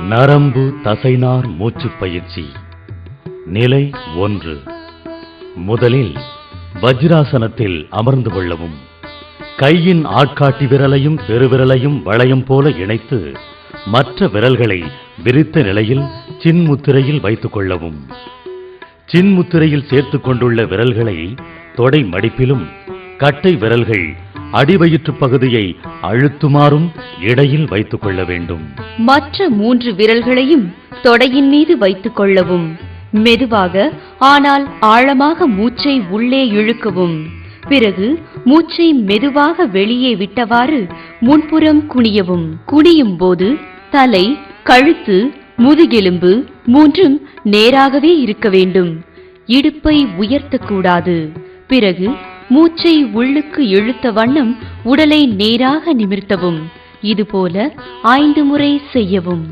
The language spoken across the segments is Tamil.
நரம்பு தசைனார் மூச்சுப் பயிற்சி. நிலை ஒன்று. முதலில் வஜ்ராசனத்தில் அமர்ந்து கொள்ளவும். கையின் ஆட்காட்டி விரலையும் பெருவிரலையும் வளையம் போல இணைத்து மற்ற விரல்களை விரித்த நிலையில் சின்முத்திரையில் வைத்துக் கொள்ளவும். சின்முத்திரையில் சேர்த்துக் கொண்டுள்ள விரல்களை தொடை மடிப்பிலும் கட்டை விரல்கள் அடிவயிற்று பகுதியை அழுத்துமாறும் இடையில் வைத்துக் கொள்ள வேண்டும். மற்ற மூன்று விரல்களையும் தொடையின் மீது வைத்துக் கொள்ளவும். மெதுவாக ஆனால் ஆழமாக மூச்சை உள்ளே இழுக்கவும். பிறகு மூச்சை மெதுவாக வெளியே விட்டவாறு முன்புறம் குனியவும். குனியும் போது தலை கழுத்து முதுகெலும்பு மூன்றும் நேராகவே இருக்க வேண்டும். இடுப்பை உயர்த்தக்கூடாது. பிறகு மூச்சை உள்ளுக்கு இழுத்த வண்ணம் உடலை நேராக நிமிர்த்தவும். இதுபோல ஐந்து முறை செய்யவும்.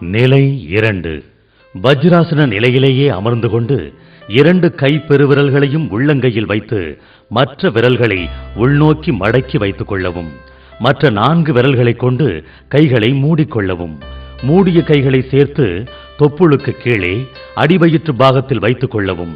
நிலை இரண்டு. வஜ்ராசன நிலையிலேயே அமர்ந்து கொண்டு இரண்டு கை பெருவிரல்களையும் உள்ளங்கையில் வைத்து மற்ற விரல்களை உள்நோக்கி மடக்கி வைத்துக் கொள்ளவும் மற்ற நான்கு விரல்களைக் கொண்டு கைகளை மூடிக்கொள்ளவும் மூடிய கைகளை சேர்த்து தொப்புளுக்கு கீழே அடிவயிற்று பாகத்தில் வைத்துக் கொள்ளவும்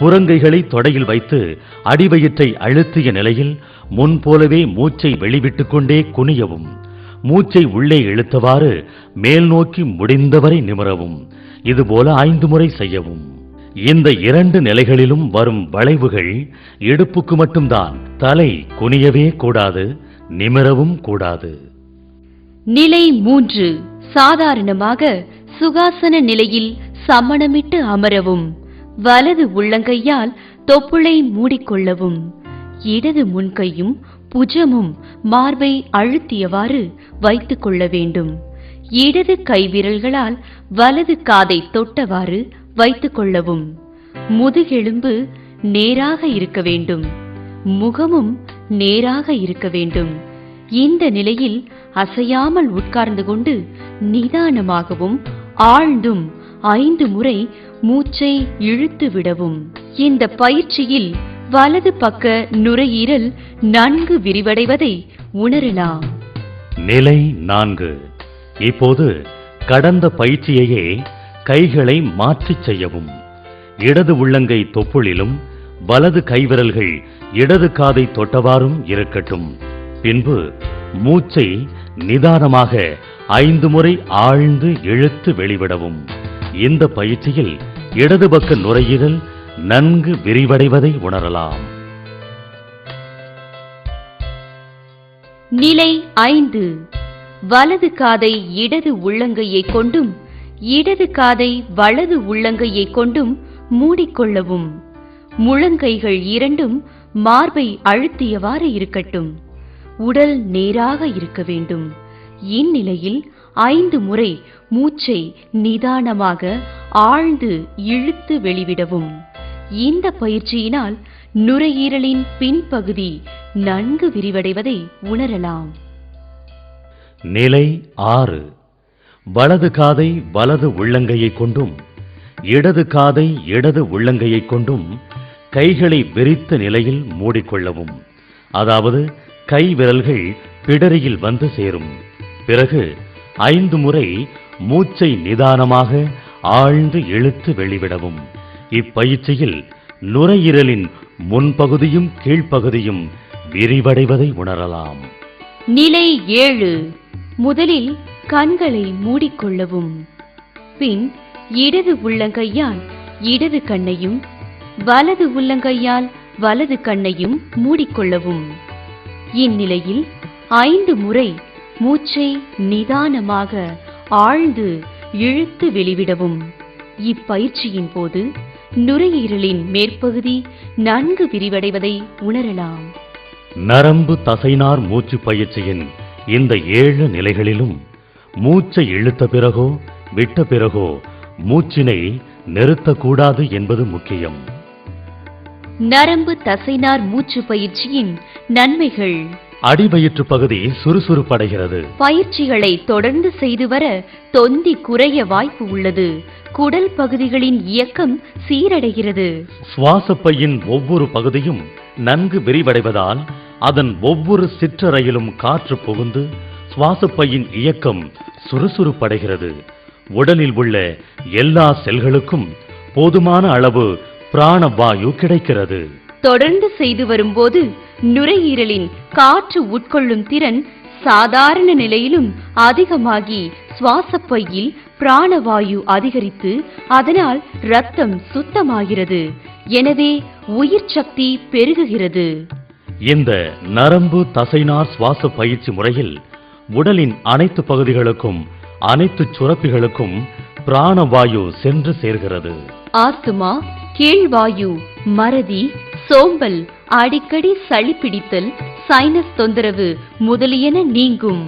புறங்கைகளை தொடையில் வைத்து அடிவயிற்றை அழுத்திய நிலையில் முன்போலவே மூச்சை வெளிவிட்டுக் கொண்டே குனியவும் மூச்சை உள்ளே இழுத்தவாறு மேல் நோக்கி முடிந்தவரை நிமிரவும். இதுபோல ஐந்து முறை செய்யவும். இந்த இரண்டு நிலைகளிலும் வரும் வளைவுகள் இடுப்புக்கு மட்டும்தான். தலை குனியவே கூடாது நிமிரவும் கூடாது. நிலை மூன்று. சாதாரணமாக சுகாசன நிலையில் சமணமிட்டு அமரவும். வலது உள்ளங்கையால் தொப்புளை மூடிக்கொள்ளவும். இடது முன்கையும் புஜமும் மார்பை அழுத்தியவாறு வைத்துக் கொள்ள வேண்டும். இடது கைவிரல்களால் வலது காதை தொட்டவாறு வைத்துக் கொள்ளவும். முதுகெலும்பு நேராக இருக்க வேண்டும். முகமும் நேராக இருக்க வேண்டும். இந்த நிலையில் அசையாமல் உட்கார்ந்து கொண்டு நிதானமாகவும் ஆழ்ந்தும் ஐந்து முறை மூச்சை இழுத்து விடவும். இந்த பயிற்சியில் வலது பக்க நுரையீரல் நன்கு விரிவடைவதை உணரலாம். நிலை நான்கு. இப்போது கடந்த பயிற்சியையே கைகளை மாற்றிச் செய்யவும். இடது உள்ளங்கை தொப்புளிலும் வலது கைவிரல்கள் இடது காதை தொட்டவாறும் இருக்கட்டும். பின்பு மூச்சை நிதானமாக ஐந்து முறை ஆழ்ந்து இழுத்து வெளிவிடவும். இந்த பயிற்சியில் இடது பக்க நுரையீரல் நன்கு விரிவடைவதை உணரலாம். நிலை ஐந்து. வலது காதை இடது உள்ளங்கையை கொண்டும் இடது காதை வலது உள்ளங்கையை கொண்டும் மூடிக்கொள்ளவும். முழங்கைகள் இரண்டும் மார்பை அழுத்தியவாறு இருக்கட்டும். உடல் நேராக இருக்க வேண்டும். இந்நிலையில் ஐந்து முறை மூச்சை நிதானமாக ஆழ்ந்து இழுத்து வெளிவிடவும். இந்த பயிற்சியினால் நுரையீரலின் பின்பகுதி நன்கு விரிவடைவதை உணரலாம். நிலை ஆறு. வலது காதை வலது உள்ளங்கையை கொண்டும் இடது காதை இடது உள்ளங்கையை கொண்டும் கைகளை விரித்த நிலையில் மூடிக்கொள்ளவும். அதாவது கை விரல்கள் பிடரியில் வந்து சேரும். பிறகு ஐந்து முறை மூச்சை நிதானமாக ஆழ்ந்து இழுத்து வெளிவிடவும். இப்பயிற்சியில் நுரையீரலின் முன்பகுதியும் கீழ்ப்பகுதியும் விரிவடைவதை உணரலாம். நிலை ஏழு. முதலில் கண்களை மூடிக்கொள்ளவும். பின் இடது உள்ளங்கையால் இடது கண்ணையும் வலது உள்ளங்கையால் வலது கண்ணையும் மூடிக்கொள்ளவும். இந்நிலையில் ஐந்து முறை மூச்சை நிதானமாக ஆழ்ந்து இழுத்து வெளிவிடவும். இப்பயிற்சியின் போது நுரையீரலின் மேற்பகுதி நன்கு விரிவடைவதை உணரலாம். நரம்பு தசைநார் மூச்சு பயிற்சியின் இந்த ஏழு நிலைகளிலும் மூச்சை இழுத்த பிறகோ விட்ட பிறகோ மூச்சினை நிறுத்தக்கூடாது என்பது முக்கியம். நரம்பு தசைநார் மூச்சு பயிற்சியின் நன்மைகள் அடிவயிற்று பகுதி சுறுசுறுப்படைகிறது. பயிற்சிகளை தொடர்ந்து செய்து வர தொந்தி குறைய வாய்ப்பு உள்ளது. குடல் பகுதிகளின் இயக்கம் சீரடைகிறது. சுவாசப்பையின் ஒவ்வொரு பகுதியும் நன்கு விரிவடைவதால் அதன் ஒவ்வொரு சிற்றறையிலும் காற்று புகுந்து சுவாசப்பையின் இயக்கம் சுறுசுறுப்படைகிறது. உடலில் உள்ள எல்லா செல்களுக்கும் போதுமான அளவு பிராணவாயு கிடைக்கிறது. தொடர்ந்து செய்து வரும்போது நுரையீரலின் காற்று உட்கொள்ளும் திறன் சாதாரண நிலையிலும் அதிகமாகி சுவாசப்பையில் பிராணவாயு அதிகரித்து அதனால் ரத்தம் சுத்தமாகிறது. எனவே உயிர் சக்தி பெருகுகிறது. இந்த நரம்பு தசைநார் சுவாச பயிற்சி முறையில் உடலின் அனைத்து பகுதிகளுக்கும் அனைத்து சுரப்பிகளுக்கும் பிராணவாயு சென்று சேர்கிறது. ஆஸ்துமா கீழ்வாயு மறதி சோம்பல் அடிக்கடி சளி பிடித்தல் சைனஸ் தொந்தரவு முதலியன நீங்கும்.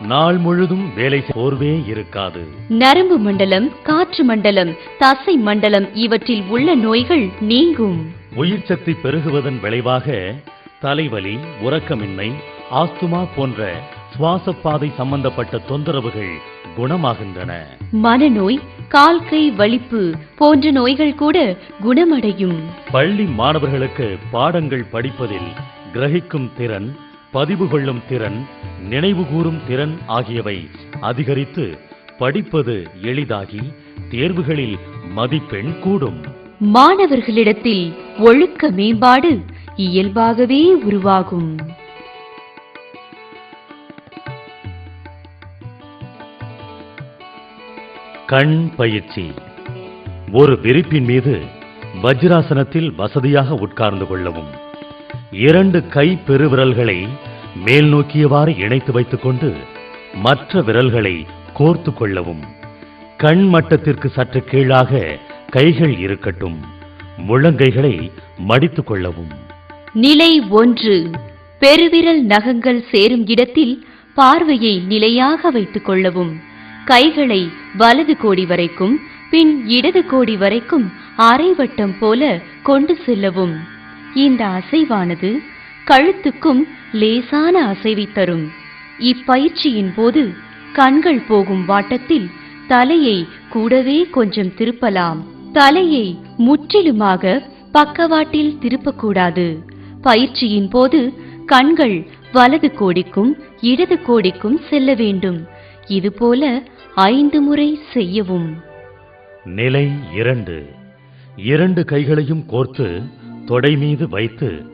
நாள் முழுதும் வேலை சோர்வே இருக்காது. நரம்பு மண்டலம் காற்று மண்டலம் தசை மண்டலம் இவற்றில் உள்ள நோய்கள் நீங்கும். உயிர் சக்தி பெருகுவதன் விளைவாக தலைவலி உறக்கமின்மை ஆஸ்துமா போன்ற சுவாசப்பாதை சம்பந்தப்பட்ட தொந்தரவுகள் குணமாகின்றன. மனநோய் கால் கை வலிப்பு போன்ற நோய்கள் கூட குணமடையும். பள்ளி மாணவர்களுக்கு பாடங்கள் படிப்பதில் கிரகிக்கும் திறன் பதிவு கொள்ளும் திறன் நினைவு கூறும் திறன் ஆகியவை அதிகரித்து படிப்பது எளிதாகி தேர்வுகளில் மதிப்பெண் கூடும். மாணவர்களிடத்தில் ஒழுக்க மேம்பாடு இயல்பாகவே உருவாகும். கண் பயிற்சி. ஒரு விரிப்பின் மீது வஜ்ராசனத்தில் வசதியாக உட்கார்ந்து கொள்ளவும். இரண்டு கை பெருவிரல்களை மேல் நோக்கியவாறு இணைத்து வைத்துக்கொண்டு மற்ற விரல்களை கோர்த்து கொள்ளவும். கண் மட்டத்திற்கு சற்று கீழாக கைகள் இருக்கட்டும். முழங்கைகளை மடித்துக் கொள்ளவும். நிலை ஒன்று. பெருவிரல் நகங்கள் சேரும் இடத்தில் பார்வையை நிலையாக வைத்துக் கொள்ளவும். கைகளை வலது கோடி வரைக்கும் பின் இடது கோடி வரைக்கும் அரைவட்டம் போல கொண்டு செல்லவும். இந்த அசைவானது கழுத்துக்கும் லேசான அசைவை தரும். இப்பயிற்சியின் போது கண்கள் போகும் வாட்டத்தில் தலையை கூடவே கொஞ்சம் திருப்பலாம். தலையை முற்றிலுமாக பக்கவாட்டில் திருப்பக்கூடாது. பயிற்சியின் போது கண்கள் வலது கோடிக்கும் இடது கோடிக்கும் செல்ல வேண்டும். இதுபோல ஐந்து முறை செய்யவும். நிலை இரண்டு. இரண்டு கைகளையும் கோர்த்து தொடை மீது வைத்து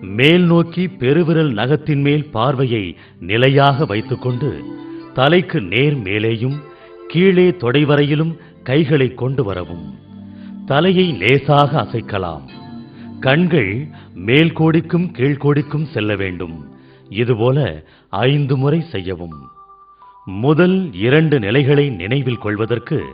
மேல் நோக்கி பெருவிரல் நகத்தின் மேல் பார்வையை நிலையாக வைத்துக்கொண்டு தலைக்கு நேர் மேலேயும் கீழே தொடை வரையிலும் கைகளை கொண்டு வரவும். தலையை லேசாக அசைக்கலாம். கண்கள் மேல் கோடிக்கும் கீழ்கோடிக்கும் செல்ல வேண்டும். இதுபோல ஐந்து முறை செய்யவும். முதல் இரண்டு நிலைகளை நினைவில் கொள்வதற்கு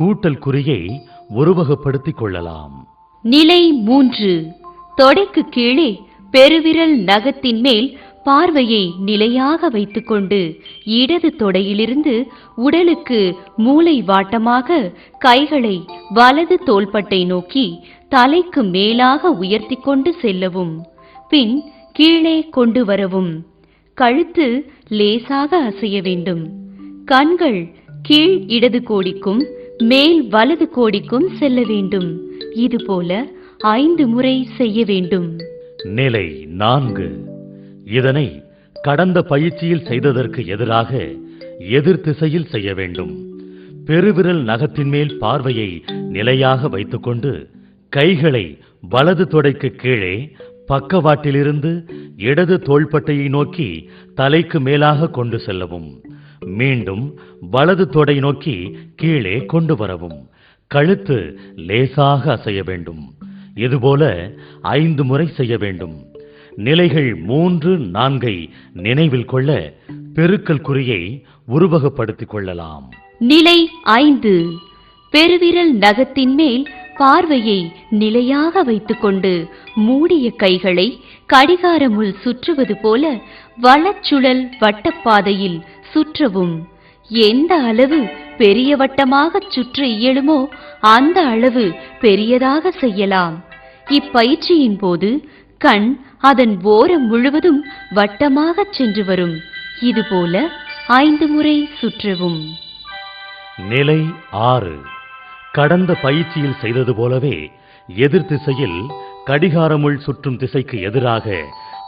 கூட்டல் குறியை உருவகப்படுத்திக் கொள்ளலாம். நிலை மூன்று. தொடைக்கு கீழே பெருவிரல் நகத்தின் மேல் பார்வையை நிலையாக வைத்துக்கொண்டு இடது தொடையிலிருந்து உடலுக்கு மூளை வாட்டமாக கைகளை வலது தோள்பட்டை நோக்கி தலைக்கு மேலாக உயர்த்தி கொண்டு செல்லவும் பின் கீழே கொண்டு வரவும். கழுத்து லேசாக அசைய வேண்டும். கண்கள் கீழ் இடது கோடிக்கும் மேல் வலது கோடிக்கும் செல்ல வேண்டும். இதுபோல ஐந்து முறை செய்ய வேண்டும். நிலை நான்கு. இதனை கடந்த பயிற்சியில் செய்ததற்கு எதிராக எதிர் திசையில் செய்ய வேண்டும். பெருவிரல் நகத்தின் மேல் பார்வையை நிலையாக வைத்துக்கொண்டு கைகளை வலது தொடைக்கு கீழே பக்கவாட்டிலிருந்து இடது தோள்பட்டையை நோக்கி தலைக்கு மேலாக கொண்டு செல்லவும். மீண்டும் வலது தொடை நோக்கி கீழே கொண்டு வரவும். கழுத்து லேசாக அசைய வேண்டும். இதுபோல ஐந்து முறை செய்ய வேண்டும். நிலைகள் மூன்று நான்கை நினைவில் கொள்ள பெருக்கல் குறியை உருவகப்படுத்திக் கொள்ளலாம். நிலை ஐந்து. பெருவிரல் நகத்தின் மேல் பார்வையை நிலையாக வைத்துக்கொண்டு மூடிய கைகளை கடிகாரமுள் சுற்றுவது போல வளச்சுழல் வட்டப்பாதையில் சுற்றவும். எந்த அளவு பெரிய வட்டமாக சுற்ற இயலுமோ அந்த அளவு பெரியதாக செய்யலாம். இப்பயிற்சியின் போது கண் அதன் ஓரம் முழுவதும் வட்டமாகச் சென்று வரும். இதுபோல ஐந்து முறை சுற்றவும். நிலை ஆறு. கடந்த பயிற்சியில் செய்தது போலவே எதிர் திசையில் கடிகாரமுள் சுற்றும் திசைக்கு எதிராக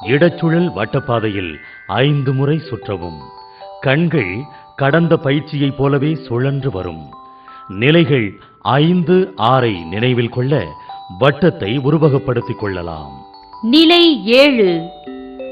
இடச்சுழல் வட்டப்பாதையில் ஐந்து முறை சுற்றவும். கண்கள் கடந்த பயிற்சியைப் போலவே சுழன்று வரும். நிலைகள் ஐந்து ஆறை நினைவில் கொள்ள வட்டத்தை உருவகப்படுத்திக் கொள்ளலாம். நிலை ஏழு.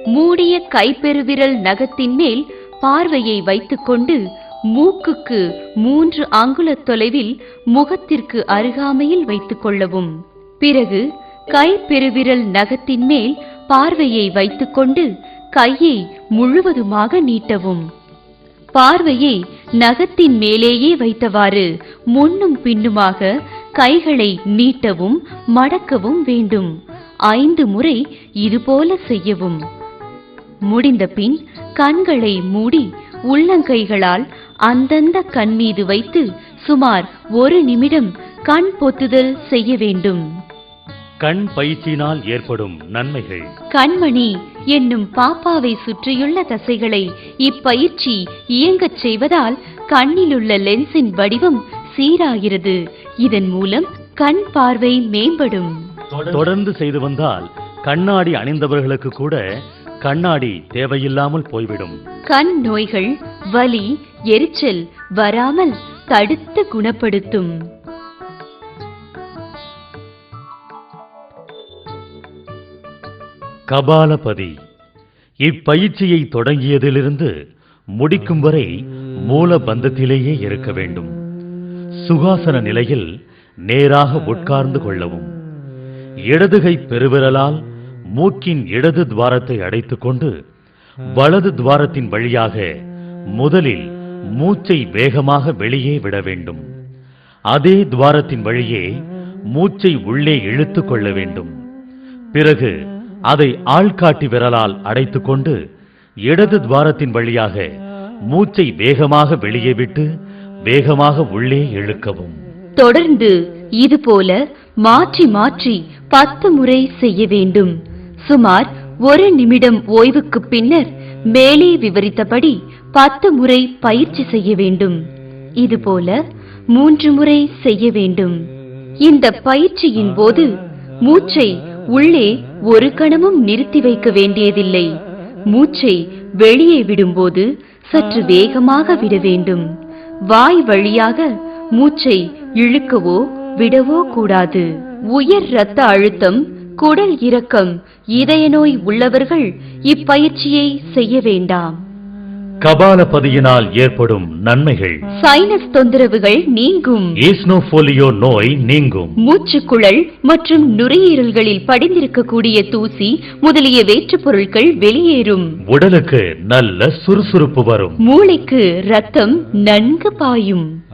மூடிய கைப்பெருவிரல் நகத்தின் மேல் பார்வையை வைத்துக்கொண்டு மூக்குக்கு மூன்று அங்குல தொலைவில் முகத்திற்கு அருகாமையில் வைத்துக் கொள்ளவும். பிறகு கைப்பெருவிரல் நகத்தின் மேல் பார்வையை வைத்துக்கொண்டு கையை முழுவதுமாக நீட்டவும். பார்வையை நகத்தின் மேலேயே வைத்தவாறு முன்னும் பின்னுமாக கைகளை நீட்டவும் மடக்கவும் வேண்டும். ஐந்து முறை இதுபோல செய்யவும். முடிந்த பின் கண்களை மூடி உள்ளங்கைகளால் அந்தந்த கண் மீது வைத்து சுமார் ஒரு நிமிடம் கண் பொத்துதல் செய்ய வேண்டும். கண் பயிற்சியினால் ஏற்படும் நன்மைகள். கண்மணி என்னும் பாப்பாவை சுற்றியுள்ள தசைகளை இப்பயிற்சி இயங்கச் செய்வதால் கண்ணிலுள்ள லென்ஸின் வடிவம் சீராகிறது. இதன் மூலம் கண் பார்வை மேம்படும். தொடர்ந்து செய்து வந்தால் கண்ணாடி அணிந்தவர்களுக்கு கூட கண்ணாடி தேவையில்லாமல் போய்விடும். கண் நோய்கள் வலி எரிச்சல் வராமல் தடுத்து குணப்படுத்தும். கபாலபதி இப்பயிற்சியை தொடங்கியதிலிருந்து முடிக்கும் வரை மூல பந்தத்திலேயே இருக்க வேண்டும். சுகாசன நிலையில் நேராக உட்கார்ந்து கொள்ளவும். இடதுகை பெருவிரலால் மூக்கின் இடது துவாரத்தை அடைத்துக்கொண்டு வலது துவாரத்தின் வழியாக முதலில் மூச்சை வேகமாக வெளியே விட வேண்டும். அதே துவாரத்தின் வழியே மூச்சை உள்ளே இழுத்துக் கொள்ள வேண்டும். பிறகு அதை ஆள்காட்டி விரலால் அடைத்துக்கொண்டு இடது துவாரத்தின் வழியாக மூச்சை வேகமாக வெளியே விட்டு வேகமாக உள்ளே இழுக்கவும். தொடர்ந்து இதுபோல மாற்றி மாற்றி பத்து முறை செய்ய வேண்டும். சுமார் ஒரு நிமிடம் ஓய்வுக்கு பின்னர் மேலே விவரித்தபடி பத்து முறை பயிற்சி செய்ய வேண்டும். இதுபோல மூன்று முறை செய்ய வேண்டும். இந்த பயிற்சியின் போது மூச்சை உள்ளே ஒரு கணமும் நிறுத்தி வைக்க வேண்டியதில்லை. மூச்சை வெளியே விடும்போது சற்று வேகமாக விட வேண்டும். வாய் வழியாக மூச்சை இழுக்கவோ விடவோ கூடாது. உயர் இரத்த அழுத்தம் குடல் இறக்கம் இதய நோய் உள்ளவர்கள் இப்பயிற்சியை செய்ய வேண்டாம். கபாலபதியினால் ஏற்படும் நன்மைகள். சைனஸ் தொந்தரவுகள் நீங்கும். ஈஸ்னோபோலியோ நோய் நீங்கும். மூச்சுக்குழல் மற்றும் நுரையீரல்களில் படிந்திருக்கக்கூடிய தூசி முதலிய வேற்றுப் பொருட்கள் வெளியேறும். உடலுக்கு நல்ல சுறுசுறுப்பு வரும். மூளைக்கு ரத்தம் நன்கு பாயும்.